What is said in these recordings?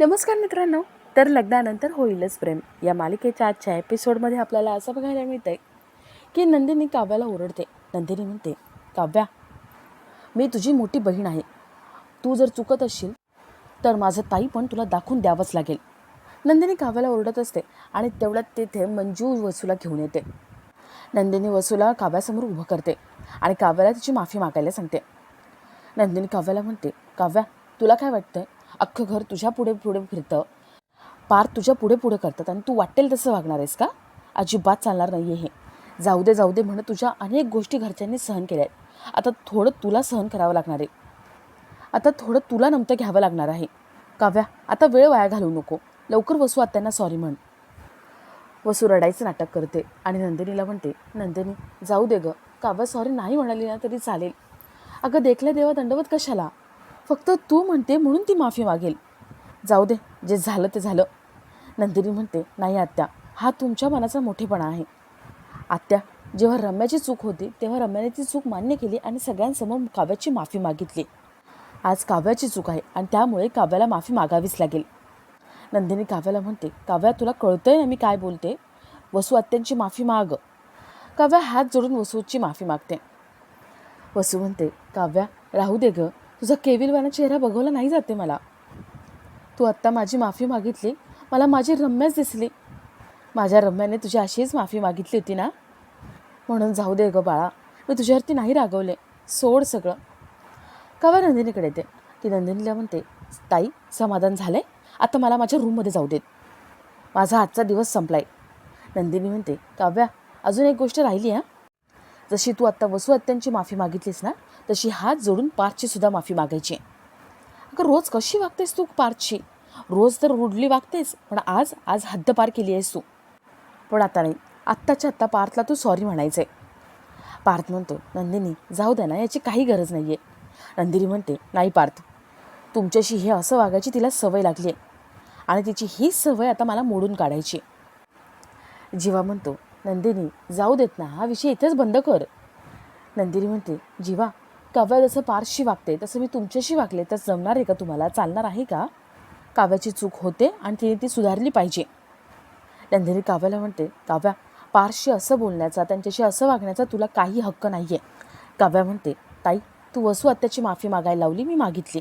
नमस्कार मित्रांनो. तर लग्नानंतर होईलच प्रेम. या मालिकेच्या आजच्या एपिसोडमध्ये आपल्याला असं बघायला मिळतं आहे की नंदिनी काव्याला ओरडते. नंदिनी म्हणते काव्या मी तुझी मोठी बहीण आहे. तू जर चुकत असशील तर माझं ताई पण तुला दाखवून द्यावंच लागेल. नंदिनी काव्याला ओरडत असते आणि तेवढ्यात तेथे मंजू वसूला घेऊन येते. नंदिनी वसूला काव्यासमोर उभं करते आणि काव्याला तिची माफी मागायला सांगते. नंदिनी काव्याला म्हणते काव्या तुला काय वाटतंय? अख्खं घर तुझ्या पुढे पुढे फिरतं. पार तुझ्या पुढे पुढे करतात. आणि तू वाटेल तसं वागणार आहेस का? अजिबात चालणार नाही आहे हे. जाऊ दे जाऊ दे म्हणत तुझ्या अनेक गोष्टी घरच्यांनी सहन केल्या आहेत आता थोडं तुला सहन करावं लागणार आहे. आता थोडं तुला नमतं घ्यावं लागणार आहे. काव्या आता वेळ वाया घालवू नको. लवकर वसू आत्यांना सॉरी म्हण. वसू रडायचं नाटक करते. आणि नंदिनीला म्हणते नंदिनी जाऊ दे गं. काव्या सॉरी नाही म्हणाली ना तरी चालेल. अगं देखल्या देवा दंडवत कशाला? फक्त तू म्हणते म्हणून ती माफी मागेल. जाऊ दे जे झालं ते झालं. नंदिनी म्हणते नाही आत्या हा तुमच्या मनाचा मोठेपणा आहे. आत्या जेव्हा रम्याची चूक होती तेव्हा रम्याने ती चूक मान्य केली आणि सगळ्यांसमोर काव्याची माफी मागितली. आज काव्याची चूक आहे आणि त्यामुळे काव्याला माफी मागावीच लागेल. नंदिनी काव्याला म्हणते काव्या तुला कळतंय ना मी काय बोलते? वसू आत्यांची माफी माग. काव्या हात जोडून वसूची माफी मागते. वसू म्हणते काव्या राहू दे गं. तुझा केविलवाना चेहरा बघवला नाही जाते मला. तू आत्ता माझी माफी मागितली. मला माझी रम्याच दिसली. माझ्या रम्याने तुझी अशीच माफी मागितली होती ना? म्हणून जाऊ दे गं बाळा. मी तुझ्यावरती नाही रागवले. सोड सगळं. काव्या नंदिनीकडे येते? ती नंदिनीला म्हणते ताई समाधान झालं आहे आता मला माझ्या रूममध्ये जाऊ देत. माझा आजचा दिवस संपलाय. नंदिनी म्हणते काव्या अजून एक गोष्ट राहिली हां? जशी तू आत्ता वसू आत्यांची माफी मागितलीस ना तशी हात जोडून पार्थची सुद्धा माफी मागायची. अगं रोज कशी वागतेस तू पार्थची रोज तर रुडली वागतेस पण आज आज हद्दपार केली आहेस तू. पण आता नाही आत्ताच्या आत्ता पार्थला तू सॉरी म्हणायचं आहे पार्थ म्हणतो नंदिनी जाऊ द्या ना याची काही गरज नाही आहे नंदिनी म्हणते नाही पार्थ तुमच्याशी हे असं वागायची तिला सवय लागली आहे आणि तिची हीच सवय आता मला मोडून काढायची जीवा म्हणतो नंदिनी जाऊ देत ना हा विषय इथेच बंद कर. नंदिनी म्हणते जीवा काव्या जसं पारशी वागते तसं मी तुमच्याशी वागले तर जमणार आहे का तुम्हाला? चालणार आहे का? काव्याची चूक होते आणि तिने ती सुधारली पाहिजे. नंदिनी काव्याला म्हणते काव्या पारशी असं बोलण्याचा त्यांच्याशी असं वागण्याचा तुला काही हक्क नाही आहे काव्या म्हणते ताई तू वसू आत्याची माफी मागायला लावली मी मागितली.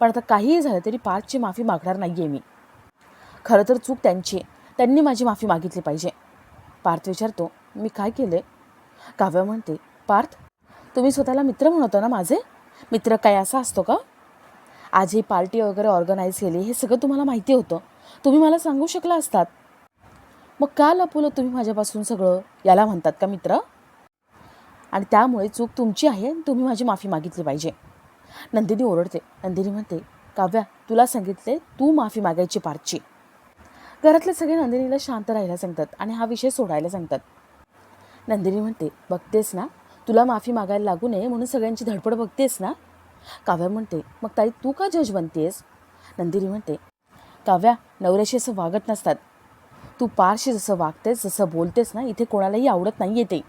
पण आता काहीही झालं तरी पारची माफी मागणार नाही आहे मी. खरं तर चूक त्यांची आहे. त्यांनी माझी माफी मागितली पाहिजे. पार्थ विचारतो मी काय केले? काव्य म्हणते पार्थ तुम्ही स्वतःला मित्र म्हणतो ना माझे? मित्र काय असा असतो का? आज ही पार्टी वगैरे ऑर्गनाईज केली हे सगळं तुम्हाला माहिती होतं. तुम्ही मला सांगू शकला असतात. मग का लपवलं तुम्ही माझ्यापासून सगळं? याला म्हणतात का मित्र? आणि त्यामुळे चूक तुमची आहे आणि तुम्ही माझी माफी मागितली पाहिजे. नंदिनी ओरडते. नंदिनी म्हणते काव्या तुला सांगितले तू माफी मागायची पार्थची. घरातले सगळे नंदिनीला शांत राहायला सांगतात आणि हा विषय सोडायला सांगतात. नंदिनी म्हणते बघतेस ना? तुला माफी मागायला लागू नये म्हणून सगळ्यांची धडपड बघतेस ना? काव्या म्हणते मग ताई तू का जज बनतेस? नंदिनी म्हणते काव्या नवऱ्याशी असं वागत नसतात. तू पारशी जसं वागतेस जसं बोलतेस ना इथे कोणालाही आवडत नाही आहे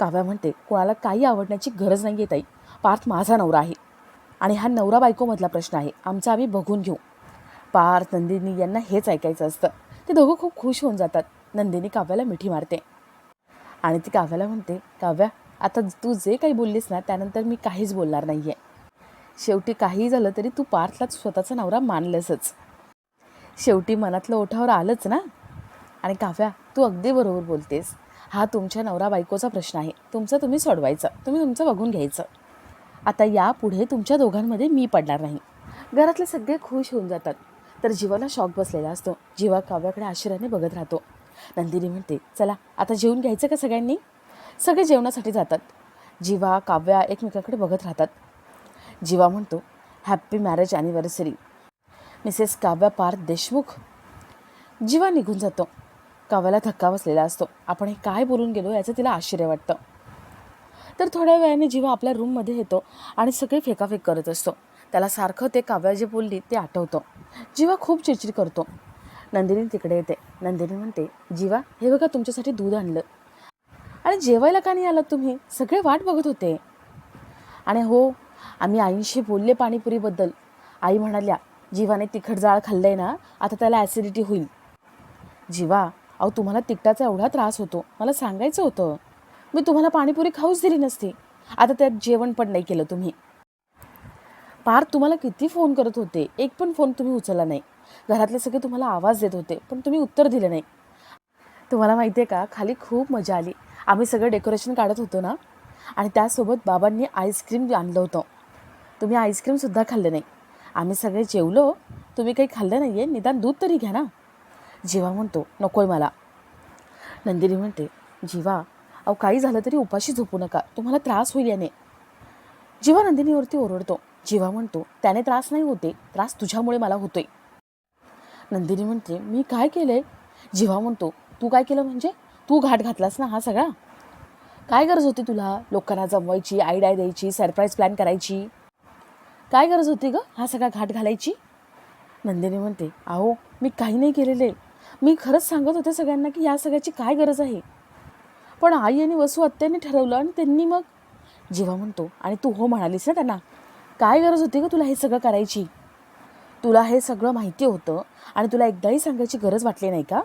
काव्या म्हणते कोणाला काही आवडण्याची गरज नाही आहे ताई. पार्थ माझा नवरा आहे. आणि हा नवरा बायकोमधला प्रश्न आहे. आमचा आम्ही बघून घेऊ. पार नंदिनी यांना हेच ऐकायचं असतं. ते दोघं खूप खुश होऊन जातात. नंदिनी काव्याला मिठी मारते. आणि ती काव्याला म्हणते काव्या आता तू जे काही बोललीस ना त्यानंतर मी काहीच बोलणार नाही आहे शेवटी काही झालं तरी तू पार्थला स्वतःचा नवरा मानलंसच. शेवटी मनातलं ओठावर आलंच ना? आणि काव्या तू अगदी बरोबर बोलतेस. हा तुमच्या नवरा बायकोचा प्रश्न आहे. तुमचा तुम्ही सोडवायचं. तुम्ही तुमचं बघून घ्यायचं. आता यापुढे तुमच्या दोघांमध्ये मी पडणार नाही. घरातले सगळे खुश होऊन जातात. तर जीवाला शॉक बसलेला असतो. जीवा काव्याकडे आश्चर्याने बघत राहतो. नंदिनी म्हणते चला आता जेवून घ्यायचं का सगळ्यांनी? सगळे जेवणासाठी जातात. जीवा काव्या एकमेकाकडे बघत राहतात. जीवा म्हणतो happy marriage anniversary Mrs Kavya Parth Deshmukh. Jeeva निघून जातो. काव्याला धक्का बसलेला असतो. आपण हे काय बोलून गेलो याचं तिला आश्चर्य वाटतं. तर थोड्या वेळाने जीवा आपल्या रूममध्ये येतो आणि सगळे फेकाफेक करत असतो. त्याला सारखं ते काव्या जे बोलली ते आठवतं. जीवा खूप चिडचिड करतो. नंदिनी तिकडे येते. नंदिनी म्हणते जीवा हे बघा तुमच्यासाठी दूध आणलं. आणि जेवायला का नाही आलात तुम्ही? सगळे वाट बघत होते. आणि हो आम्ही आईंशी बोलले पाणीपुरीबद्दल. आई म्हणाल्या जीवाने तिखट जाळ खाल्लं आहे ना आता त्याला ॲसिडिटी होईल. जीवा अहो तुम्हाला तिखटाचा एवढा त्रास होतो. मला सांगायचं होतं. मी तुम्हाला पाणीपुरी खाऊच दिली नसती. आता त्यात जेवण पण नाही केलं तुम्ही. पार तुम्हाला किती फोन करत होते? एक पण फोन तुम्ही उचलला नाही. घरातले सगळे तुम्हाला आवाज देत होते पण तुम्ही उत्तर दिलं नाही. तुम्हाला माहिती आहे का? खाली खूप मजा आली. आम्ही सगळं डेकोरेशन काढत होतो ना? आणि त्यासोबत बाबांनी आईस्क्रीम आणलं होतं. तुम्ही आईस्क्रीमसुद्धा खाल्लं नाही. आम्ही सगळे जेवलो. तुम्ही काही खाल्लं नाही आहे निदान दूध तरी घ्या ना? जीवा म्हणतो नको आहे मला. नंदिनी म्हणते जीवा अहो काही झालं तरी उपाशी झोपू नका. तुम्हाला त्रास होईल याने. जीवा नंदिनीवरती ओरडतो जेव्हा म्हणतो त्याने त्रास नाही होते त्रास तुझ्यामुळे मला होतोय. नंदिनी म्हणते मी काय केलंय? जेव्हा म्हणतो तू काय केलं म्हणजे? तू घाट घातलास ना हा सगळा? काय गरज होती तुला लोकांना जमवायची आयडिया द्यायची सरप्राईज प्लॅन करायची? काय गरज होती ग हा सगळा घाट घालायची? नंदिनी म्हणते अहो मी काही नाही केलेले. मी खरंच सांगत होते सगळ्यांना की या सगळ्याची काय गरज आहे. पण आई आणि वसू आत्याने ठरवलं आणि त्यांनी मग जेव्हा म्हणतो आणि तू हो म्हणालीस ना त्यांना काय गरज होती ग तुला हे सगळं करायची? तुला हे सगळं माहिती होतं आणि तुला एकदाही सांगायची गरज वाटली नाही का?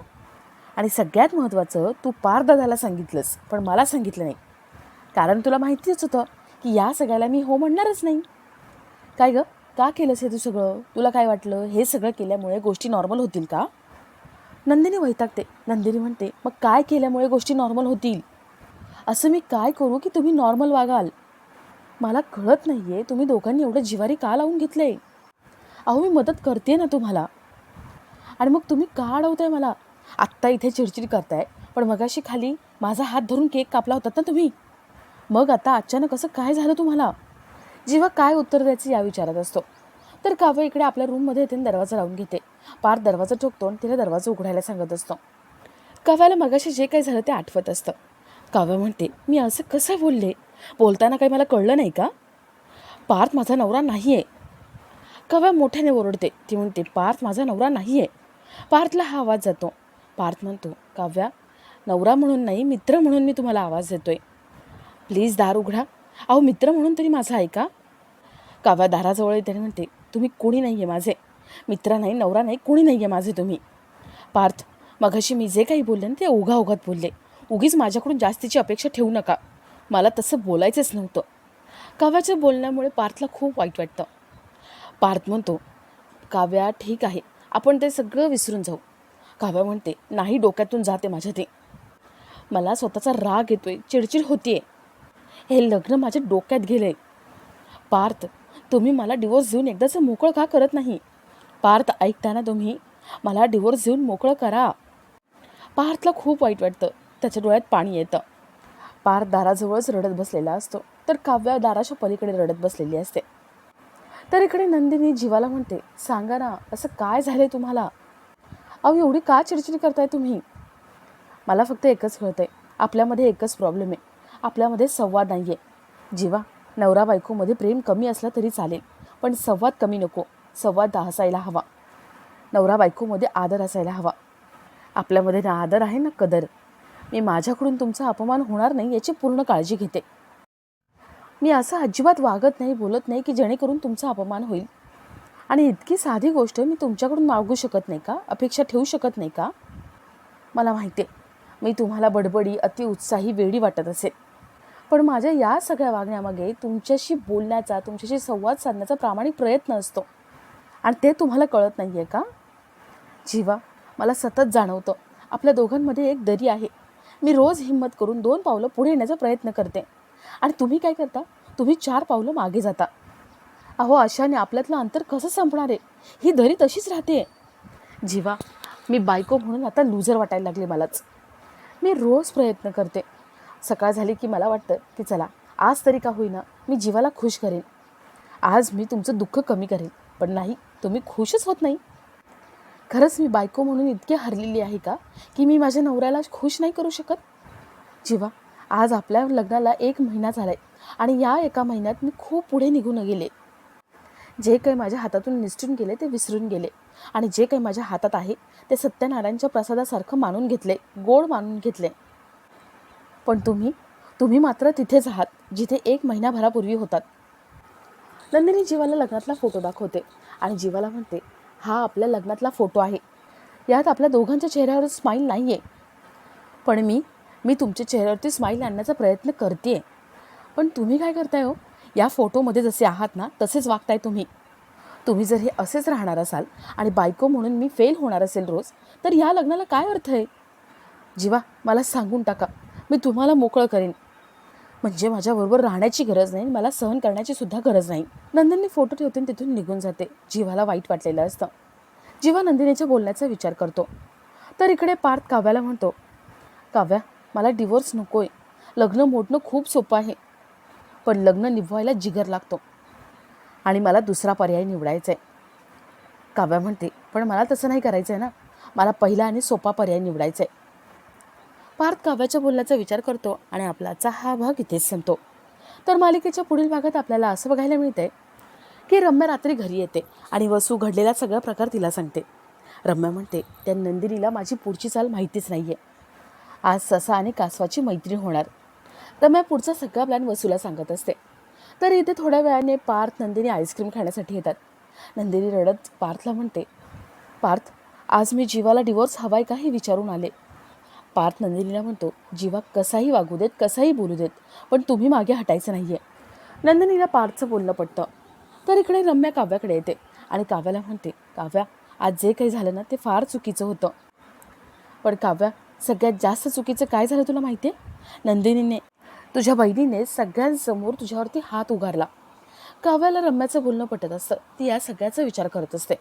आणि सगळ्यात महत्त्वाचं तू पार दादाला सांगितलंस पण मला सांगितलं नाही. कारण तुला माहितीच होतं की या सगळ्याला मी हो म्हणणारच नाही. काय ग? का केलंस हे तू सगळं? तुला काय वाटलं? हे सगळं केल्यामुळे गोष्टी नॉर्मल होतील का? नंदिनी वैतागते. नंदिनी म्हणते मग काय केल्यामुळे गोष्टी नॉर्मल होतील? असं मी काय करू की तुम्ही नॉर्मल वागाल? मला कळत नाही आहे तुम्ही दोघांनी एवढं जिवारी का लावून घेतलं आहे अहो मी मदत करते ना तुम्हाला. आणि मग तुम्ही का अडवताय मला? आत्ता इथे चिडचिड करताय पण मगाशी खाली माझा हात धरून केक कापला होतात ना तुम्ही? मग आता अचानक असं काय झालं तुम्हाला? जेव्हा काय उत्तर द्यायचं या विचारात असतो. तर काव्य इकडे आपल्या रूममध्ये येते आणि दरवाजा लावून घेते. पार दरवाजा ठोकतो आणि तिला दरवाजा उघडायला सांगत असतो. काव्याला मगाशी जे काही झालं ते आठवत असतं. काव्य म्हणते मी असं कसं बोलले? बोलताना काही मला कळलं नाही का? पार्थ माझा नवरा नाही आहे काव्या मोठ्याने ओरडते. ती म्हणते पार्थ माझा नवरा नाही आहे पार्थला हा आवाज जातो. पार्थ म्हणतो काव्या नवरा म्हणून नाही मित्र म्हणून मी तुम्हाला आवाज देतोय. प्लीज दार उघडा. अहो मित्र म्हणून तरी माझा ऐका काव्या दाराजवळ येते म्हणते तुम्ही कोणी नाही आहे माझे. मित्र नाही नवरा नाही कोणी नाही आहे माझे तुम्ही. पार्थ मगाशी मी जे काही बोलले ना ते ओघा ओघात बोलले. उगीच माझ्याकडून जास्तीची अपेक्षा ठेवू नका. मला तसं बोलायचंच नव्हतं. काव्याच्या बोलण्यामुळे पार्थला खूप वाईट वाटतं. पार्थ म्हणतो काव्या ठीक आहे. आपण ते सगळं विसरून जाऊ. काव्या म्हणते नाही डोक्यातून जाते माझ्या ते. मला स्वतःचा राग येतोय चिडचिड होतीये. हे लग्न माझ्या डोक्यात गेलंय. पार्थ तुम्ही मला डिवोर्स देऊन एकदाचं मोकळं का करत नाही? पार्थ ऐकताना तुम्ही मला डिवोर्स देऊन मोकळं करा. पार्थला खूप वाईट वाटतं. त्याच्या डोळ्यात पाणी येतं. पार दाराजवळच रडत बसलेला असतो. तर काव्या दाराच्या पलीकडे रडत बसलेली असते. तर इकडे नंदिनी जीवाला म्हणते सांगा ना असं काय झालंय तुम्हाला? अहो एवढी का चिडचिड करताय तुम्ही? मला फक्त एकच कळतंय आपल्यामध्ये एकच प्रॉब्लेम आहे. आपल्यामध्ये संवाद नाही आहे जीवा नवरा बायकोमध्ये प्रेम कमी असला तरी चालेल पण संवाद कमी नको. संवाद असायला हवा. नवरा बायकोमध्ये आदर असायला हवा. आपल्यामध्ये ना आदर आहे ना कदर. मी माझ्याकडून तुमचा अपमान होणार नाही याची पूर्ण काळजी घेते. मी असं अजिबात वागत नाही बोलत नाही की जेणेकरून तुमचा अपमान होईल. आणि इतकी साधी गोष्ट मी तुमच्याकडून मागू शकत नाही का? अपेक्षा ठेवू शकत नाही का? मला माहिती आहे. मी तुम्हाला बडबडी अतिउत्साही वेडी वाटत असेल. पण माझ्या या सगळ्या वागण्यामागे तुमच्याशी बोलण्याचा तुमच्याशी संवाद साधण्याचा प्रामाणिक प्रयत्न असतो. आणि ते तुम्हाला कळत नाही आहे का? जीवा मला सतत जाणवतं. आपल्या दोघांमध्ये एक दरी आहे. मी रोज हिंमत करून दोन पावलं पुढे येण्याचा प्रयत्न करते. आणि तुम्ही काय करता? तुम्ही चार पावलं मागे जाता. अहो अशाने आपल्यातलं अंतर कसं संपणार आहे? ही धरी तशीच राहते. जीवा मी बायको म्हणून आता लूजर वाटायला लागले मलाच. मी रोज प्रयत्न करते. सकाळ झाली की मला वाटतं की चला आज तरी का होईना मी जीवाला खुश करेन. आज मी तुमचं दुःख कमी करेन. पण नाही तुम्ही खुशच होत नाही. खरंच मी बायको म्हणून इतकी हरलेली आहे का की मी माझ्या नवऱ्याला खुश नाही करू शकत? जीवा आज आपल्या लग्नाला एक महिना झालाय आणि या एका महिन्यात मी खूप पुढे निघून गेले. जे काही माझ्या हातातून निसटून गेले ते विसरून गेले. आणि जे काही माझ्या हातात आहे ते सत्यनारायणच्या प्रसादासारखं मानून घेतले गोड मानून घेतले. पण तुम्ही तुम्ही मात्र तिथेच आहात जिथे एक महिनाभरापूर्वी होतात. नंदिनी जीवाला लग्नातला फोटो दाखवते आणि जीवाला म्हणते हा आपल्या लग्नातला फोटो आहे. यात आपल्या दोघांच्या चेहऱ्यावर स्माईल नाही आहे पण मी मी तुमच्या चेहऱ्यावरती स्माईल आणण्याचा प्रयत्न करते पण तुम्ही काय करताय हो? या फोटोमध्ये जसे आहात ना तसेच वागताय तुम्ही. तुम्ही जर हे असेच राहणार असाल आणि बायको म्हणून मी फेल होणार असेल रोज तर या लग्नाला काय अर्थ आहे? जीवा मला सांगून टाका. मी तुम्हाला मोकळं करेन. म्हणजे माझ्याबरोबर राहण्याची गरज नाही मला सहन करण्याची सुद्धा गरज नाही. नंदिनी फोटो ठेवते आणि तिथून निघून जाते. जीवाला वाईट वाटलेलं असतं. जीवा नंदिनीच्या बोलण्याचा विचार करतो. तर इकडे पार्थ काव्याला म्हणतो काव्या मला डिवोर्स नको आहे लग्न मोडणं खूप सोपं आहे. पण लग्न निभवायला जिगर लागतो. आणि मला दुसरा पर्याय निवडायचा आहे काव्या म्हणते पण मला तसं नाही करायचं आहे ना. मला पहिला आणि सोपा पर्याय निवडायचा आहे पार्थ काव्याच्या बोलण्याचा विचार करतो आणि आपलाचा हा भाग इथेच संपतो. तर मालिकेच्या पुढील भागात आपल्याला असं बघायला मिळतंय की रम्या रात्री घरी येते आणि वसू घडलेला सगळा प्रकार तिला सांगते. रम्या म्हणते त्या नंदिनीला माझी पुढची चाल माहितीच नाही आहे आज ससा आणि कासवाची मैत्री होणार. रम्या पुढचा सगळा प्लॅन वसूला सांगत असते. तर इथे थोड्या वेळाने पार्थ नंदिनी आईस्क्रीम खाण्यासाठी येतात. नंदिनी रडत पार्थला म्हणते पार्थ आज मी जीवाला डिवोर्स हवाय का हे विचारून आले? पार्थ नंदिनीला म्हणतो जीवा कसाही वागू देत कसाही बोलू देत पण तुम्ही मागे हटायचं नाही आहे नंदिनीला पार्थचं बोलणं पटतं. तर इकडे रम्या काव्याकडे येते आणि काव्याला म्हणते काव्या आज जे काही झालं ना ते फार चुकीचं होतं. पण काव्या सगळ्यात जास्त चुकीचं काय झालं तुला माहिती आहे नंदिनीने तुझ्या बहिणीने सगळ्यांसमोर तुझ्यावरती हात उगारला काव्याला रम्याचं बोलणं पटत असतं. ती या सगळ्याचा विचार करत असते.